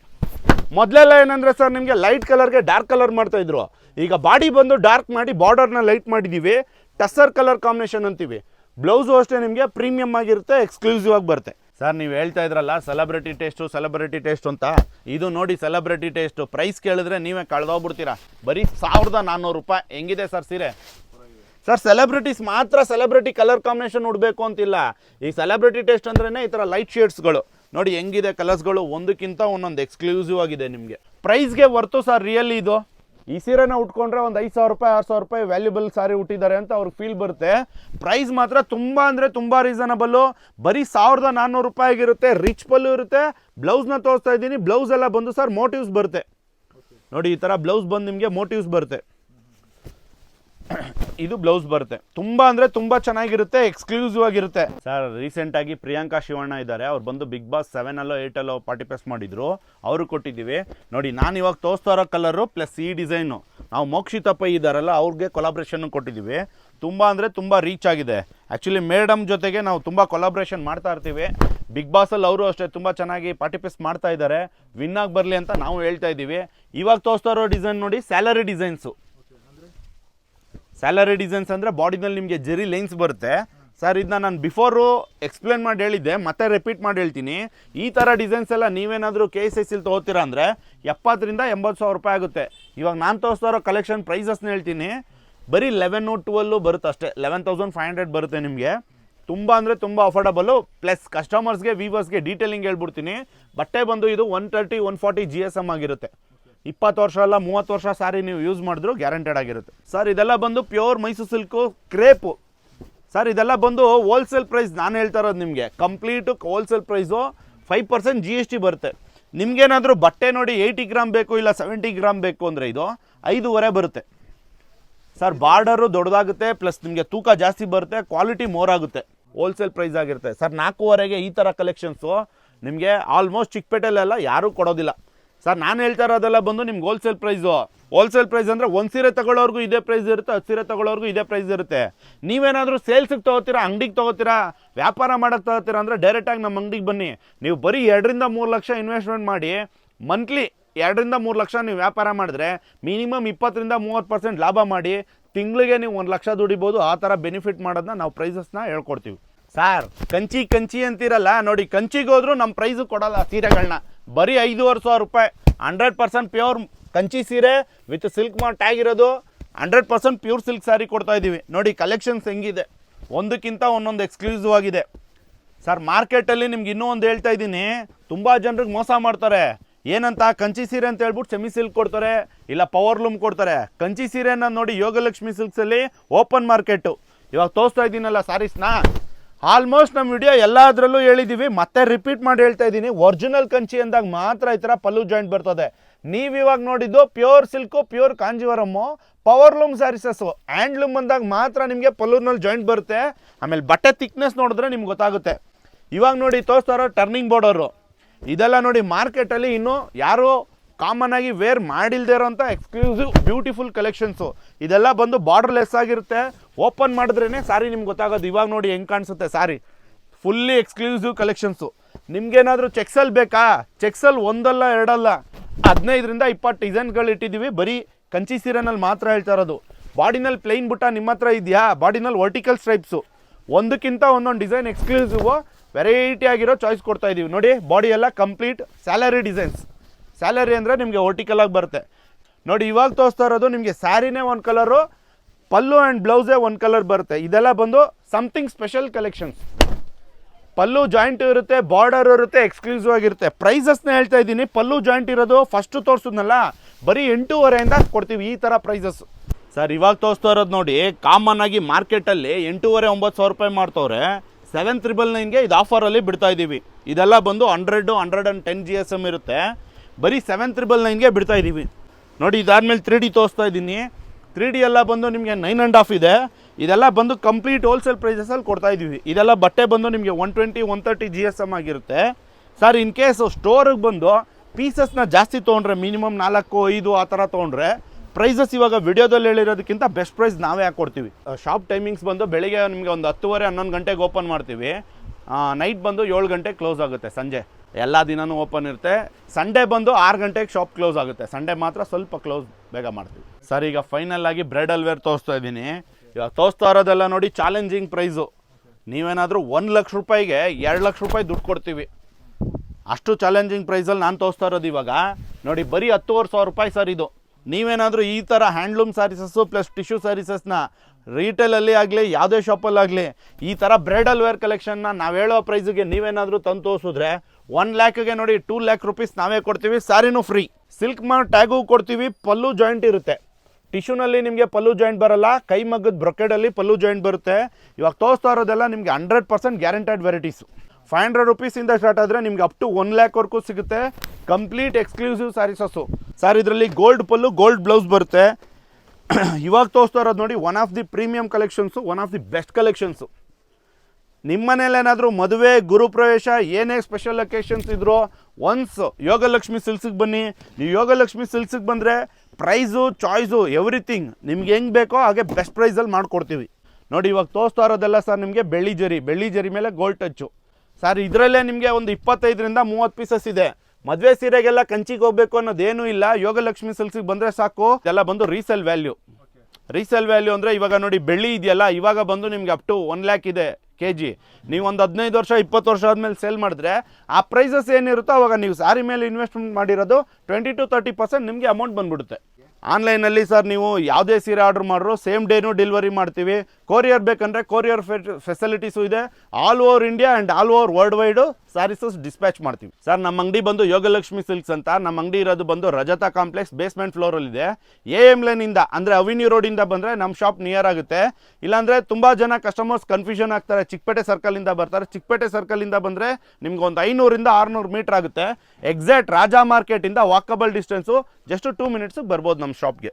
ಮೊದಲೆಲ್ಲ ಏನಂದರೆ ಸರ್, ನಿಮಗೆ ಲೈಟ್ ಕಲರ್ಗೆ ಡಾರ್ಕ್ ಕಲರ್ ಮಾಡ್ತಾ ಇದ್ರು. ಈಗ ಬಾಡಿ ಬಂದು ಡಾರ್ಕ್ ಮಾಡಿ ಬಾರ್ಡರ್ನ ಲೈಟ್ ಮಾಡಿದ್ದೀವಿ ಟಸ್ಸರ್ ಕಲರ್ ಕಾಂಬಿನೇಷನ್ ಅಂತೀವಿ. ಬ್ಲೌಸು ಅಷ್ಟೇ ನಿಮಗೆ ಪ್ರೀಮಿಯಮ್ ಆಗಿರುತ್ತೆ ಎಕ್ಸ್ಕ್ಲೂಸಿವ್ ಆಗಿ ಬರುತ್ತೆ. ಸರ್, ನೀವು ಹೇಳ್ತಾ ಇದ್ರಲ್ಲ ಸೆಲೆಬ್ರಿಟಿ ಟೇಸ್ಟು ಸೆಲೆಬ್ರಿಟಿ ಟೇಸ್ಟ್ ಅಂತ. ಇದು ನೋಡಿ ಸೆಲೆಬ್ರಿಟಿ ಟೇಸ್ಟು ಪ್ರೈಸ್ ಕೇಳಿದ್ರೆ ನೀವೇ ಕಳೆದೋಗ್ಬಿಡ್ತೀರಾ. ಬರೀ ಸಾವಿರದ ನಾನ್ನೂರು ರೂಪಾಯಿ. ಹೆಂಗಿದೆ ಸರ್ ಸೀರೆ? ಸರ್ ಸೆಲೆಬ್ರಿಟೀಸ್ ಮಾತ್ರ ಸೆಲೆಬ್ರಿಟಿ ಕಲರ್ ಕಾಂಬಿನೇಷನ್ ಉಡಬೇಕು ಅಂತಿಲ್ಲ. ಈ ಸೆಲೆಬ್ರಿಟಿ ಟೇಸ್ಟ್ ಅಂದ್ರೇ ಈ ಥರ ಲೈಟ್ ಶೇಡ್ಸ್ಗಳು ನೋಡಿ ಹೆಂಗಿದೆ ಕಲರ್ಸ್ಗಳು ಒಂದಕ್ಕಿಂತ ಒಂದೊಂದು ಎಕ್ಸ್ಕ್ಲೂಸಿವ್ ಆಗಿದೆ ನಿಮಗೆ. ಪ್ರೈಸ್ಗೆ ವರ್ತು ಸರ್ ರಿಯಲಿ ಇದು? ಈ ಸೀರೆನ ಉಟ್ಕೊಂಡ್ರೆ ಒಂದು ಐದು ಸಾವಿರ ರೂಪಾಯಿ, ಆರು ಸಾವಿರ ರೂಪಾಯಿ ವ್ಯಾಲ್ಯೂಬಲ್ ಸಾರಿ ಉಟ್ಟಿದ್ದಾರೆ ಅಂತ ಅವ್ರಿಗೆ ಫೀಲ್ ಬರುತ್ತೆ. ಪ್ರೈಸ್ ಮಾತ್ರ ತುಂಬ ಅಂದರೆ ತುಂಬ ರೀಸನಬಲ್ಲು ಬರೀ ಸಾವಿರದ ನಾನ್ನೂರು ರೂಪಾಯಿಗಿರುತ್ತೆ ರಿಚ್ ಪಲ್ಲು ಇರುತ್ತೆ. ಬ್ಲೌಸ್ನ ತೋರಿಸ್ತಾ ಇದ್ದೀನಿ ಬ್ಲೌಸ್ ಎಲ್ಲ ಬಂದು ಸರ್ ಮೋಟಿವ್ಸ್ ಬರುತ್ತೆ. ನೋಡಿ, ಈ ಥರ ಬ್ಲೌಸ್ ಬಂದು ನಿಮಗೆ ಮೋಟಿವ್ಸ್ ಬರುತ್ತೆ. ಇದು ಬ್ಲೌಸ್ ಬರುತ್ತೆ. ತುಂಬಾ ಅಂದ್ರೆ ತುಂಬಾ ಚೆನ್ನಾಗಿರುತ್ತೆ ಎಕ್ಸ್ಕ್ಲೂಸಿವ್ ಆಗಿರುತ್ತೆ. ಸರ್ ರೀಸೆಂಟ್ ಆಗಿ ಪ್ರಿಯಾಂಕಾ ಶಿವಣ್ಣ ಇದ್ದಾರೆ. ಅವ್ರು ಬಂದು ಬಿಗ್ ಬಾಸ್ ಸೆವೆನ್ ಅಲ್ಲೋ ಏಟ್ ಅಲ್ಲೋ ಪಾರ್ಟಿಪೇಸ್ ಮಾಡಿದ್ರು. ಅವರು ಕೊಟ್ಟಿದ್ದೀವಿ. ನೋಡಿ, ನಾನು ಇವಾಗ ತೋರಿಸ್ತಾ ಇರೋ ಕಲರು ಪ್ಲಸ್ ಈ ಡಿಸೈನು ನಾವು ಮೋಕ್ಷಿತ ಪೈ ಇದ್ದಾರಲ್ಲ, ಅವ್ರಿಗೆ ಕೊಲಾಬ್ರೇಷನ್ ಕೊಟ್ಟಿದ್ದೀವಿ. ತುಂಬಾ ಅಂದ್ರೆ ತುಂಬಾ ರೀಚ್ ಆಗಿದೆ. ಆ್ಯಕ್ಚುಲಿ ಮೇಡಮ್ ಜೊತೆಗೆ ನಾವು ತುಂಬ ಕೊಲಾಬ್ರೇಷನ್ ಮಾಡ್ತಾ ಇರ್ತೀವಿ. ಬಿಗ್ ಬಾಸಲ್ಲಿ ಅವರು ಅಷ್ಟೇ ತುಂಬ ಚೆನ್ನಾಗಿ ಪಾರ್ಟಿಪೇಸ್ ಮಾಡ್ತಾ ಇದ್ದಾರೆ. ವಿನ್ ಆಗಿ ಬರಲಿ ಅಂತ ನಾವು ಹೇಳ್ತಾ ಇದ್ದೀವಿ. ಇವಾಗ ತೋರಿಸ್ತಾ ಇರೋ ಡಿಸೈನ್ ನೋಡಿ ಸ್ಯಾಲರಿ ಡಿಸೈನ್ಸು ಸ್ಯಾಲರಿ ಡಿಸೈನ್ಸ್ ಅಂದರೆ ಬಾಡಿನಲ್ಲಿ ನಿಮಗೆ ಜೆರಿ ಲೈನ್ಸ್ ಬರುತ್ತೆ. ಸರ್ ಇದನ್ನ ನಾನು ಬಿಫೋರು ಎಕ್ಸ್ಪ್ಲೇನ್ ಮಾಡಿ ಹೇಳಿದ್ದೆ, ಮತ್ತೆ ರಿಪೀಟ್ ಮಾಡಿ ಹೇಳ್ತೀನಿ. ಈ ಥರ ಡಿಸೈನ್ಸ್ ಎಲ್ಲ ನೀವೇನಾದರೂ ಕೆ ಎಸ್ ಎಸ್ ಇಲ್ಲಿ ತೊಗೋತೀರಾ ಅಂದರೆ ಎಪ್ಪತ್ತರಿಂದ ಎಂಬತ್ತು ಸಾವಿರ ರೂಪಾಯಿ ಆಗುತ್ತೆ. ಇವಾಗ ನಾನು ತೋರಿಸ್ತಾ ಇರೋ ಕಲೆಕ್ಷನ್ ಪ್ರೈಸಸ್ನ ಹೇಳ್ತೀನಿ. ಬರೀ ಲೆವೆನ್ನು ಟುವೆಲ್ಲು ಬರುತ್ತೆ ಅಷ್ಟೇ. ಲೆವೆನ್ ತೌಸಂಡ್ ಫೈವ್ ಹಂಡ್ರೆಡ್ ಬರುತ್ತೆ ನಿಮಗೆ. ತುಂಬ ಅಂದರೆ ತುಂಬ ಅಫೋರ್ಡಬಲ್ಲು ಪ್ಲಸ್ ಕಸ್ಟಮರ್ಸ್ಗೆ ವೀವರ್ಸ್ಗೆ ಡೀಟೇಲಿಂಗ್ ಹೇಳ್ಬಿಡ್ತೀನಿ. ಬಟ್ಟೆ ಬಂದು ಇದು one thirty one forty G S M ಆಗಿರುತ್ತೆ. ಇಪ್ಪತ್ತು ವರ್ಷ ಅಲ್ಲ, ಮೂವತ್ತು ವರ್ಷ ಸಾರಿ ನೀವು ಯೂಸ್ ಮಾಡಿದ್ರು ಗ್ಯಾರಂಟೆಡ್ ಆಗಿರುತ್ತೆ. ಸರ್ ಇದೆಲ್ಲ ಬಂದು pure Mysore silk crepe sir ಇದೆಲ್ಲ ಬಂದು ಹೋಲ್ಸೇಲ್ ಪ್ರೈಸ್ ನಾನು ಹೇಳ್ತಾ ಇರೋದು ನಿಮಗೆ complete wholesale price five percent G S T ಬರುತ್ತೆ. ನಿಮಗೇನಾದರೂ ಬಟ್ಟೆ ನೋಡಿ ಏಯ್ಟಿ ಗ್ರಾಮ್ ಬೇಕು ಇಲ್ಲ ಸೆವೆಂಟಿ ಗ್ರಾಮ್ ಬೇಕು ಅಂದರೆ ಇದು ಐದೂವರೆ ಬರುತ್ತೆ. ಸರ್ ಬಾರ್ಡರು ದೊಡ್ಡದಾಗುತ್ತೆ ಪ್ಲಸ್ ನಿಮಗೆ ತೂಕ ಜಾಸ್ತಿ ಬರುತ್ತೆ ಕ್ವಾಲಿಟಿ ಮೋರ್ ಆಗುತ್ತೆ. ಹೋಲ್ಸೇಲ್ ಪ್ರೈಸ್ ಆಗಿರುತ್ತೆ. ಸರ್ ನಾಲ್ಕೂವರೆಗೆ ಈ ಥರ ಕಲೆಕ್ಷನ್ಸು ನಿಮಗೆ ಆಲ್ಮೋಸ್ಟ್ ಚಿಕ್ಕಪೇಟೆಲೆಲ್ಲ ಯಾರೂ ಕೊಡೋದಿಲ್ಲ. ಸರ್, ನಾನು ಹೇಳ್ತಾ ಇರೋದೆಲ್ಲ ಬಂದು ನಿಮ್ಗೆ ಹೋಲ್ಸೇಲ್ ಪ್ರೈಸು ಹೋಲ್ಸೇಲ್ ಪ್ರೈಸ್ ಅಂದರೆ ಒಂದು ಸೀರೆ ತಗೊಳ್ಳೋರ್ಗೂ ಇದೇ ಪ್ರೈಸ್ ಇರುತ್ತೆ, ಹತ್ತು ಸೀರೆ ತಗೊಳ್ಳೋರ್ಗೂ ಇದೇ ಪ್ರೈಸ್ ಇರುತ್ತೆ. ನೀವೇನಾದರೂ ಸೇಲ್ಸಿಗೆ ತೊಗೋತೀರಾ, ಅಂಗಡಿಗೆ ತೊಗೋತೀರಾ, ವ್ಯಾಪಾರ ಮಾಡೋಕ್ಕೆ ತೊಗೋತೀರಾ ಅಂದರೆ ಡೈರೆಕ್ಟಾಗಿ ನಮ್ಮ ಅಂಗಡಿಗೆ ಬನ್ನಿ. ನೀವು ಬರೀ ಎರಡರಿಂದ ಮೂರು ಲಕ್ಷ ಇನ್ವೆಸ್ಟ್ಮೆಂಟ್ ಮಾಡಿ ಮಂತ್ಲಿ ಎರಡರಿಂದ ಮೂರು ಲಕ್ಷ ನೀವು ವ್ಯಾಪಾರ ಮಾಡಿದ್ರೆ ಮಿನಿಮಮ್ ಇಪ್ಪತ್ತರಿಂದ ಮೂವತ್ತು ಪರ್ಸೆಂಟ್ ಲಾಭ ಮಾಡಿ, ತಿಂಗಳಿಗೆ ನೀವು ಒಂದು ಲಕ್ಷ ದುಡಿಬೋದು, ಆ ಥರ ಬೆನಿಫಿಟ್ ಮಾಡೋದನ್ನ ನಾವು ಪ್ರೈಸಸ್ನ ಹೇಳ್ಕೊಡ್ತೀವಿ. ಸರ್, ಕಂಚಿ ಕಂಚಿ ಅಂತೀರಲ್ಲ, ನೋಡಿ, ಕಂಚಿಗೆ ಹೋದರೂ ನಮ್ಮ ಪ್ರೈಸು ಕೊಡಲ್ಲ ಸೀರೆಗಳನ್ನ ಬರೀ ಐದೂವರೆ ಸಾವಿರ ರೂಪಾಯಿ. ಹಂಡ್ರೆಡ್ ಪರ್ಸೆಂಟ್ ಪ್ಯೂರ್ ಕಂಚಿ ಸೀರೆ ವಿತ್ ಸಿಲ್ಕ್ ಮಾರ್ಟ್ ಆಗಿರೋದು. Hundred percent pure silk saree ಕೊಡ್ತಾ ಇದ್ದೀವಿ. ನೋಡಿ ಕಲೆಕ್ಷನ್ಸ್ ಹೆಂಗಿದೆ. ಒಂದಕ್ಕಿಂತ ಒಂದೊಂದು ಎಕ್ಸ್ಕ್ಲೂಸಿವ್ ಆಗಿದೆ. ಸರ್ ಮಾರ್ಕೆಟಲ್ಲಿ ನಿಮ್ಗೆ ಇನ್ನೂ ಒಂದು ಹೇಳ್ತಾ ಇದ್ದೀನಿ. ತುಂಬ ಜನರಿಗೆ ಮೋಸ ಮಾಡ್ತಾರೆ. ಏನಂತ? ಕಂಚಿ ಸೀರೆ ಅಂತ ಹೇಳ್ಬಿಟ್ಟು ಸೆಮಿ ಸಿಲ್ಕ್ ಕೊಡ್ತಾರೆ. ಇಲ್ಲ ಪವರ್ ಲೂಮ್ ಕೊಡ್ತಾರೆ. ಕಂಚಿ ಸೀರೆನ ನೋಡಿ ಯೋಗಲಕ್ಷ್ಮಿ ಸಿಲ್ಕ್ಸಲ್ಲಿ ಓಪನ್ ಮಾರ್ಕೆಟು ಇವಾಗ ತೋರಿಸ್ತಾ ಇದ್ದೀನಲ್ಲ ಸಾರೀಸ್ನ ಆಲ್ಮೋಸ್ಟ್ ನಮ್ಮ ವಿಡಿಯೋ ಎಲ್ಲದರಲ್ಲೂ ಹೇಳಿದ್ದೀವಿ ಮತ್ತೆ ರಿಪೀಟ್ ಮಾಡಿ ಹೇಳ್ತಾ ಇದ್ದೀನಿ. ಒರಿಜಿನಲ್ ಕಂಚಿ ಅಂದಾಗ ಮಾತ್ರ ಈ ಥರ ಪಲ್ಲು ಜಾಯಿಂಟ್ ಬರ್ತದೆ. ನೀವಿವಾಗ ನೋಡಿದ್ದು pure silk pure Kanjeevaram power loom sarees handloom ಅಂದಾಗ ಮಾತ್ರ ನಿಮಗೆ ಪಲ್ಲೂರ್ನಲ್ಲಿ ಜಾಯಿಂಟ್ ಬರುತ್ತೆ. ಆಮೇಲೆ ಬಟ್ಟೆ ತಿಕ್ನೆಸ್ ನೋಡಿದ್ರೆ ನಿಮ್ಗೆ ಗೊತ್ತಾಗುತ್ತೆ. ಇವಾಗ ನೋಡಿ ತೋರಿಸ್ತಾರೋ ಟರ್ನಿಂಗ್ ಬೋರ್ಡರು ಇದೆಲ್ಲ ನೋಡಿ ಮಾರ್ಕೆಟಲ್ಲಿ ಇನ್ನೂ ಯಾರು ಕಾಮನ್ ಆಗಿ ವೇರ್ ಮಾಡಿಲ್ದೇ ಇರೋಂಥ ಎಕ್ಸ್ಕ್ಲೂಸಿವ್ ಬ್ಯೂಟಿಫುಲ್ ಕಲೆಕ್ಷನ್ಸು ಇದೆಲ್ಲ ಬಂದು ಬಾರ್ಡರ್ಲೆಸ್ ಆಗಿರುತ್ತೆ. ಓಪನ್ ಮಾಡಿದ್ರೇ ಸಾರಿ ನಿಮ್ಗೆ ಗೊತ್ತಾಗೋದು. ಇವಾಗ ನೋಡಿ ಹೆಂಗೆ ಕಾಣಿಸುತ್ತೆ ಸಾರಿ. ಫುಲ್ಲಿ ಎಕ್ಸ್ಕ್ಲೂಸಿವ್ ಕಲೆಕ್ಷನ್ಸು ನಿಮ್ಗೇನಾದರೂ ಚೆಕ್ಸಲ್ ಬೇಕಾ? ಚೆಕ್ಸಲ್ ಒಂದಲ್ಲ, ಎರಡಲ್ಲ. ಹದಿನೈದರಿಂದ ಇಪ್ಪತ್ತು ಡಿಸೈನ್ಗಳು ಇಟ್ಟಿದ್ದೀವಿ ಬರೀ ಕಂಚಿ ಸೀರೆನಲ್ಲಿ ಮಾತ್ರ ಹೇಳ್ತಾ ಇರೋದು. ಬಾಡಿನಲ್ಲಿ ಪ್ಲೈನ್ ಬುಟ್ಟ ನಿಮ್ಮ ಹತ್ರ ಇದೆಯಾ? ಬಾಡಿನಲ್ಲಿ ವರ್ಟಿಕಲ್ ಸ್ಟ್ರೈಪ್ಸು ಒಂದಕ್ಕಿಂತ ಒಂದೊಂದು ಡಿಸೈನ್ ಎಕ್ಸ್ಕ್ಲೂಸಿವ್ ವೆರೈಟಿ ಆಗಿರೋ ಚಾಯ್ಸ್ ಕೊಡ್ತಾ ಇದ್ದೀವಿ ನೋಡಿ ಬಾಡಿ ಎಲ್ಲ ಕಂಪ್ಲೀಟ್ ಸ್ಯಾಲರಿ ಡಿಸೈನ್ಸ್ ಸ್ಯಾಲರಿ ಅಂದರೆ ನಿಮಗೆ ವರ್ಟಿಕಲ್ ಆಗಿ ಬರುತ್ತೆ. ನೋಡಿ, ಇವಾಗ ತೋರಿಸ್ತಾ ಇರೋದು ನಿಮಗೆ ಸ್ಯಾರಿನೇ ಒಂದು ಕಲರು ಪಲ್ಲು ಆ್ಯಂಡ್ ಬ್ಲೌಸೇ ಒಂದು ಕಲರ್ ಬರುತ್ತೆ. ಇದೆಲ್ಲ ಬಂದು something special collections pallu joint ಇರುತ್ತೆ ಬಾರ್ಡರ್ ಇರುತ್ತೆ ಎಕ್ಸ್ಕ್ಲೂಸಿವ್ ಆಗಿರುತ್ತೆ. ಪ್ರೈಸಸ್ನ ಹೇಳ್ತಾ ಇದ್ದೀನಿ. ಪಲ್ಲು ಜಾಯಿಂಟ್ ಇರೋದು ಫಸ್ಟು ತೋರಿಸಿದ್ನಲ್ಲ, ಬರೀ ಎಂಟೂವರೆಯಿಂದ ಕೊಡ್ತೀವಿ ಈ ಥರ ಪ್ರೈಸಸ್ ಸರ್ ಇವಾಗ ತೋರಿಸ್ತಾ ಇರೋದು ನೋಡಿ ಕಾಮನ್ ಆಗಿ ಮಾರ್ಕೆಟಲ್ಲಿ ಎಂಟೂವರೆ, ಒಂಬತ್ತು ಸಾವಿರ ರೂಪಾಯಿ ಮಾಡ್ತವ್ರೆ ಸೆವೆನ್ ತ್ರಿಬಲ್ ನೈನ್ಗೆ ಇದು ಆಫರಲ್ಲಿ ಬಿಡ್ತಾ ಇದ್ದೀವಿ ಇದೆಲ್ಲ ಬಂದು hundred hundred and ten G S M ಇರುತ್ತೆ. ಬರೀ ಸೆವೆನ್ ತ್ರಿಬಲ್ ನೈನ್ಗೆ ಬಿಡ್ತಾ ಇದ್ದೀವಿ ನೋಡಿ, ಇದಾದ್ಮೇಲೆ ತ್ರೀ ಡಿ ತೋರಿಸ್ತಾ ಇದ್ದೀನಿ ತ್ರೀ ಡಿ ಎಲ್ಲ ಬಂದು ನಿಮಗೆ ನೈನ್ ಆ್ಯಂಡ್ ಹಾಫ್ ಇದೆ. ಇದೆಲ್ಲ ಬಂದು ಕಂಪ್ಲೀಟ್ ಹೋಲ್ಸೇಲ್ ಪ್ರೈಸಸಲ್ಲಿ ಕೊಡ್ತಾ ಇದ್ದೀವಿ ಇದೆಲ್ಲ ಬಟ್ಟೆ ಬಂದು ನಿಮಗೆ one twenty one thirty G S M ಆಗಿರುತ್ತೆ. ಸರ್ ಇನ್ ಕೇಸ್ ಸ್ಟೋರಿಗೆ ಬಂದು ಪೀಸಸ್ನ ಜಾಸ್ತಿ ತೊಗೊಂಡ್ರೆ ಮಿನಿಮಮ್ ನಾಲ್ಕು, ಐದು ಆ ಥರ ತೊಗೊಂಡ್ರೆ ಪ್ರೈಸಸ್ ಇವಾಗ ವಿಡಿಯೋದಲ್ಲಿ ಹೇಳಿರೋದಕ್ಕಿಂತ ಬೆಸ್ಟ್ ಪ್ರೈಸ್ ನಾವೇ ಹಾಕ್ಕೊಡ್ತೀವಿ ಶಾಪ್ ಟೈಮಿಂಗ್ಸ್ ಬಂದು ಬೆಳಿಗ್ಗೆ ನಿಮಗೆ ಒಂದು ಹತ್ತುವರೆ ಹನ್ನೊಂದು ಗಂಟೆಗೆ ಓಪನ್ ಮಾಡ್ತೀವಿ. ನೈಟ್ ಬಂದು ಏಳು ಗಂಟೆಗೆ ಕ್ಲೋಸ್ ಆಗುತ್ತೆ, ಸಂಜೆ. ಎಲ್ಲ ದಿನವೂ ಓಪನ್ ಇರುತ್ತೆ. ಸಂಡೇ ಬಂದು ಆರು ಗಂಟೆಗೆ ಶಾಪ್ ಕ್ಲೋಸ್ ಆಗುತ್ತೆ. ಸಂಡೇ ಮಾತ್ರ ಸ್ವಲ್ಪ ಕ್ಲೋಸ್ ಬೇಗ ಮಾಡ್ತೀವಿ. ಸರ್ ಈಗ ಫೈನಲ್ ಆಗಿ ಬ್ರೈಡಲ್ ವೇರ್ ತೋರಿಸ್ತಾ ಇದ್ದೀನಿ. ಇವಾಗ ತೋರಿಸ್ತಾ ಇರೋದೆಲ್ಲ ನೋಡಿ ಚಾಲೆಂಜಿಂಗ್ ಪ್ರೈಸು ನೀವೇನಾದರೂ ಒಂದು ಲಕ್ಷ ರೂಪಾಯಿಗೆ ಎರಡು ಲಕ್ಷ ರೂಪಾಯಿ ದುಡ್ಡು ಕೊಡ್ತೀವಿ. ಅಷ್ಟು ಚಾಲೆಂಜಿಂಗ್ ಪ್ರೈಸಲ್ಲಿ ನಾನು ತೋರಿಸ್ತಾ ಇರೋದು ಇವಾಗ. ನೋಡಿ, ಬರೀ ಹತ್ತುವರೆ ಸಾವಿರ ರೂಪಾಯಿ ಸರ್ ಇದು. ನೀವೇನಾದರೂ ಈ ಥರ ಹ್ಯಾಂಡ್ಲೂಮ್ ಸ್ಯಾರೀಸಸ್ಸು ಪ್ಲಸ್ ಟಿಶ್ಯೂ ಸ್ಯಾರೀಸಸ್ನ ರೀಟೇಲಲ್ಲಿ ಆಗಲಿ, ಯಾವುದೇ ಶಾಪಲ್ಲಾಗಲಿ ಈ ಥರ ಬ್ರೈಡಲ್ ವೇರ್ ಕಲೆಕ್ಷನ್ನ ನಾವು ಹೇಳೋ ಪ್ರೈಸಿಗೆ ನೀವೇನಾದರೂ ತಂದು ತೋರಿಸಿದ್ರೆ ಒನ್ ಲ್ಯಾಕ್ಗೆ ನೋಡಿ ಟೂ ಲ್ಯಾಕ್ ರುಪೀಸ್ ನಾವೇ ಕೊಡ್ತೀವಿ ಸ್ಯಾರಿನೂ ಫ್ರೀ ಸಿಲ್ಕ್ ಮಾ ಟ್ಯಾಗೂ ಕೊಡ್ತೀವಿ, ಪಲ್ಲು ಜಾಯಿಂಟ್ ಇರುತ್ತೆ. ಟಿಶ್ಯೂನಲ್ಲಿ ನಿಮಗೆ ಪಲ್ಲು ಜಾಯಿಂಟ್ ಬರಲ್ಲ, ಕೈ ಮಗ್ಗದ ಬ್ರೊಕೆಡಲ್ಲಿ ಪಲ್ಲು ಜಾಯಿಂಟ್ ಬರುತ್ತೆ. ಇವಾಗ ತೋರಿಸ್ತಾ ಇರೋದೆಲ್ಲ ನಿಮಗೆ hundred percent guaranteed varieties five hundred ರುಪೀಸಿಂದ start ಆದರೆ ನಿಮ್ಗೆ ಅಪ್ ಟು ಒನ್ ಲ್ಯಾಕ್ವರೆಗೂ ಸಿಗುತ್ತೆ. ಕಂಪ್ಲೀಟ್ ಎಕ್ಸ್ಕ್ಲೂಸಿವ್ ಸ್ಯಾರೀಸಸ್ಸು ಸರ್ ಇದರಲ್ಲಿ ಗೋಲ್ಡ್ ಪಲ್ಲು ಗೋಲ್ಡ್ ಬ್ಲೌಸ್ ಬರುತ್ತೆ. (clears throat) ಇವಾಗ ತೋರಿಸ್ತಾ ಇರೋದು ನೋಡಿ one of the premium collections one of the best collections ನಿಮ್ಮ ಮನೇಲೇನಾದರೂ ಮದುವೆ ಗುರುಪ್ರವೇಶ ಏನೇ ಸ್ಪೆಷಲ್ ಲೊಕೇಶನ್ಸ್ ಇದ್ರೂ ಒನ್ಸ್ ಯೋಗಲಕ್ಷ್ಮಿ ಸಿಲ್ಸಿಗೆ ಬನ್ನಿ. ನೀವು ಯೋಗಲಕ್ಷ್ಮಿ ಸಿಲ್ಸಿಗೆ ಬಂದರೆ ಪ್ರೈಸು ಚಾಯ್ಸು ಎವ್ರಿಥಿಂಗ್ ನಿಮ್ಗೆ ಹೆಂಗೆ ಬೇಕೋ ಹಾಗೆ ಬೆಸ್ಟ್ ಪ್ರೈಸಲ್ಲಿ ಮಾಡಿಕೊಡ್ತೀವಿ. ನೋಡಿ, ಇವಾಗ ತೋರಿಸ್ತಾ ಇರೋದೆಲ್ಲ ಸರ್ ನಿಮಗೆ ಬೆಳ್ಳಿ ಜರಿ ಬೆಳ್ಳಿ ಜರಿ ಮೇಲೆ ಗೋಲ್ಡ್ ಟಚ್ಚು ಸರ್, ಇದರಲ್ಲೇ ನಿಮಗೆ ಒಂದು ಇಪ್ಪತ್ತೈದರಿಂದ ಮೂವತ್ತು ಪೀಸಸ್ ಇದೆ. ಮದುವೆ ಸೀರೆಗೆಲ್ಲ ಕಂಚಿಗೆ ಹೋಗ್ಬೇಕು ಅನ್ನೋದೇನೂ ಇಲ್ಲ. ಯೋಗಲಕ್ಷ್ಮಿ ಸಿಲ್ಸಿಗೆ ಬಂದರೆ ಸಾಕು. ಎಲ್ಲ ಬಂದು ರೀಸೇಲ್ ವ್ಯಾಲ್ಯೂ ರೀಸೇಲ್ ವ್ಯಾಲ್ಯೂ ಅಂದರೆ ಇವಾಗ ನೋಡಿ ಬೆಳ್ಳಿ ಇದೆಯಲ್ಲ, ಇವಾಗ ಬಂದು ನಿಮ್ಗೆ ಅಪ್ ಟು ಒನ್ ಲ್ಯಾಕ್ ಇದೆ ಕೆ ಜಿ ನೀವು ಒಂದು ಹದಿನೈದು ವರ್ಷ, ಇಪ್ಪತ್ತು ವರ್ಷ ಆದಮೇಲೆ ಸೇಲ್ ಮಾಡಿದ್ರೆ ಆ ಪ್ರೈಸಸ್ ಏನಿರುತ್ತೋ ಅವಾಗ ನೀವು ಸಾರಿ ಮೇಲೆ ಇನ್ವೆಸ್ಟ್ಮೆಂಟ್ ಮಾಡಿರೋದು ಟ್ವೆಂಟಿ ಟು ತರ್ಟಿ ಪರ್ಸೆಂಟ್ ನಿಮಗೆ ಅಮೌಂಟ್ ಬಂದ್ಬಿಡುತ್ತೆ. ಆನ್ಲೈನಲ್ಲಿ ಸರ್ ನೀವು ಯಾವುದೇ ಸೀರೆ ಆರ್ಡರ್ ಮಾಡ್ರು ಸೇಮ್ ಡೇನು ಡೆಲಿವರಿ ಮಾಡ್ತೀವಿ. ಕೊರಿಯರ್ ಬೇಕಂದರೆ ಕೊರಿಯರ್ ಫೆಸಿಲಿಟೀಸು ಇದೆ. All over India and all over world wide sarees dispatch ಮಾಡ್ತೀವಿ. ಸರ್, ನಮ್ಮ ಅಂಗಡಿ ಬಂದು ಯೋಗಲಕ್ಷ್ಮಿ ಸಿಲ್ಕ್ಸ್ ಅಂತ, ನಮ್ಮ ಅಂಗಡಿ ಇರೋದು ಬಂದು ರಜತಾ ಕಾಂಪ್ಲೆಕ್ಸ್ ಬೇಸ್ಮೆಂಟ್ ಫ್ಲೋರಲ್ಲಿದೆ ಎ ಎಂ ಲೈನಿಂದ ಅಂದರೆ ಅವಿನ್ಯೂ ರೋಡಿಂದ ಬಂದರೆ ನಮ್ಮ ಶಾಪ್ ನಿಯರ್ ಆಗುತ್ತೆ. ಇಲ್ಲಾಂದರೆ ತುಂಬ ಜನ ಕಸ್ಟಮರ್ಸ್ ಕನ್ಫ್ಯೂಷನ್ ಆಗ್ತಾರೆ. ಚಿಕ್ಕಪೇಟೆ ಸರ್ಕಲಿಂದ ಬರ್ತಾರೆ. ಚಿಕ್ಕಪೇಟೆ ಸರ್ಕಲಿಂದ ಬಂದರೆ ನಿಮ್ಗೆ ಒಂದು ಐನೂರಿಂದ ಆರುನೂರು ಮೀಟ್ರ್ ಆಗುತ್ತೆ. Exact Raja ಮಾರ್ಕೆಟಿಂದ walkable distance just two minutes ಬರ್ಬೋದು ನಮ್ಮ ಶಾಪ್ಗೆ